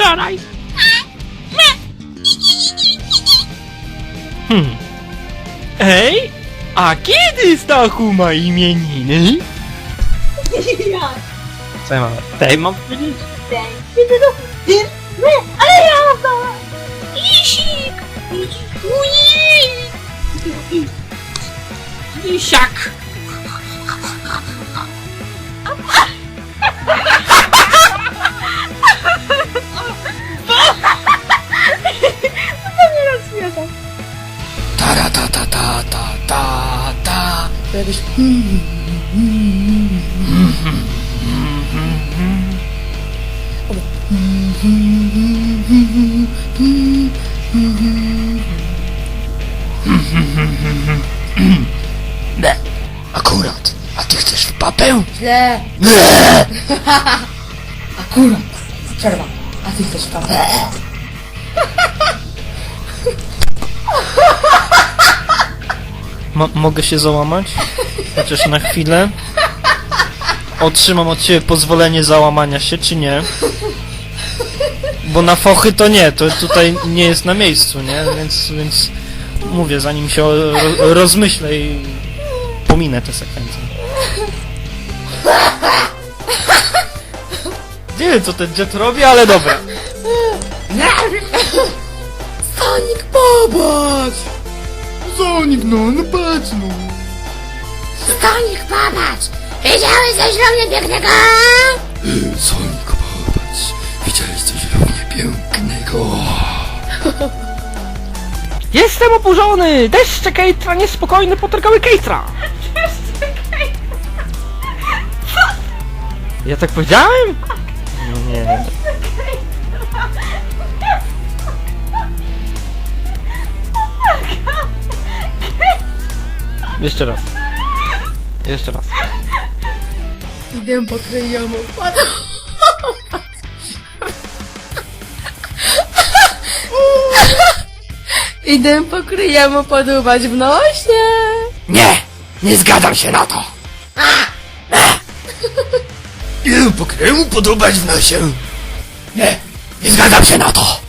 wczoraj. Hmm. Ej, a kiedy Stachu ma imieniny? Jak? Co ja mam? Tej mam powiedzieć? Kiedy to? Nie, ale ja to! Isik! Ujej! Isiak. To To jakieś... Ne, akurat. A ty chcesz w papę? Źle. Nie! Akurat. Przerwa. A ty chcesz tam. Mo- mogę się załamać? Chociaż na chwilę? Otrzymam od ciebie pozwolenie załamania się, czy nie? Bo na fochy to nie, to tutaj nie jest na miejscu, nie? Więc, więc mówię, zanim się rozmyślę i pominę tę sekwencję. Nie wiem, co ten jet robi, ale dobra. Sonic, popatrz! Zonik, no, no patrz, no. Sonic, popatrz! Wiedziałeś coś równie pięknego? Sonik, popatrz. Widziałeś coś równie pięknego. Jestem oburzony! Deszcze Kejtra niespokojny potargały Kejtra! Ja tak powiedziałem? Nie. Jeszcze raz. Jeszcze raz. Idę po kryjomu. Idę po kryjomu podubać w nosie. Nie! Nie zgadzam się na to! Nie, pokryję mu podobać w nosie. Nie! Nie zgadzam się na to!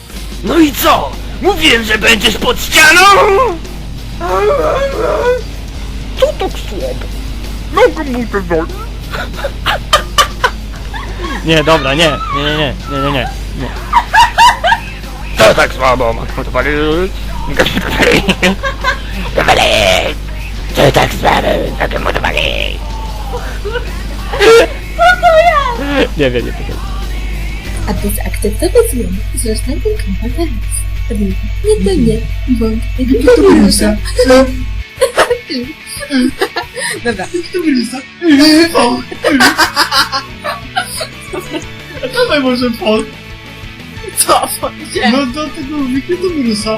No i co? Mówiłem, że będziesz pod ścianą! Co tak słabo? No komputer woli. Nie, dobra, nie, nie, nie, nie, nie, nie, nie. nie. Co tak słabo? Komputer Komputer Co tak słabo? Komputer Co to jest? Nie wiem, nie wiem. Aby zakceptować ją, zresztą ten komputer Nie to nie, błąd. Nie to nie, Dobra. Dawaj może Paul. Co? Gdzie? No do tego Wiki do Brusa.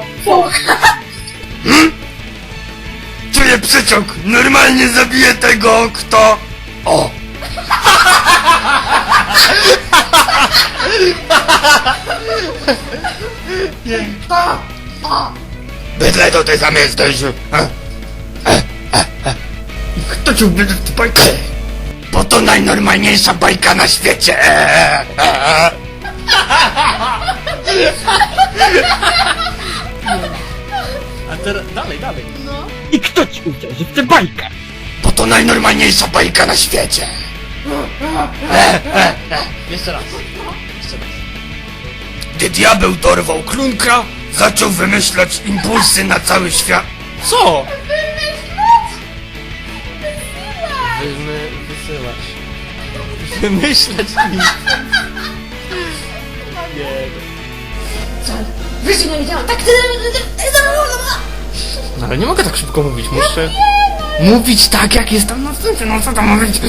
Czuję przeciąg! Normalnie zabiję tego, kto... O! Nie. Bydle to ty sam jesteś! E, e, e, e. I Kto ci ubierze tę bajkę? Bo to najnormalniejsza bajka na świecie! E, e, e. A teraz dalej, dalej. No. I kto ci uwierzy w tę bajkę? Bo to najnormalniejsza bajka na świecie! Jeszcze raz. Gdy diabeł dorwał klunkra, zaczął wymyślać impulsy na cały świat. Co? Wymyślać nic. Nie. Wyżej nie wiedziałam. Tak, No ale nie mogę tak szybko mówić, muszę... Mówić tak, jak jest tam na scenie, no co tam mówić?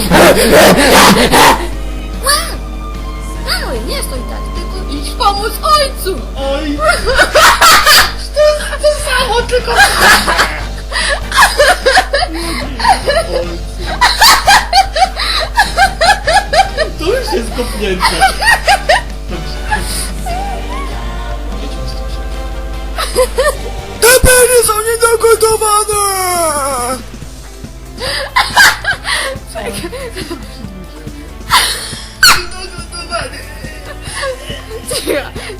kopnięte. Te pery są niedogotowane!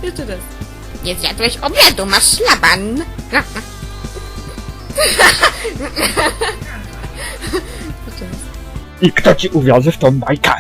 Jeszcze raz. Nie zjadłeś obiadu, masz szlaban. I kto ci uwierzy w tą bajkę?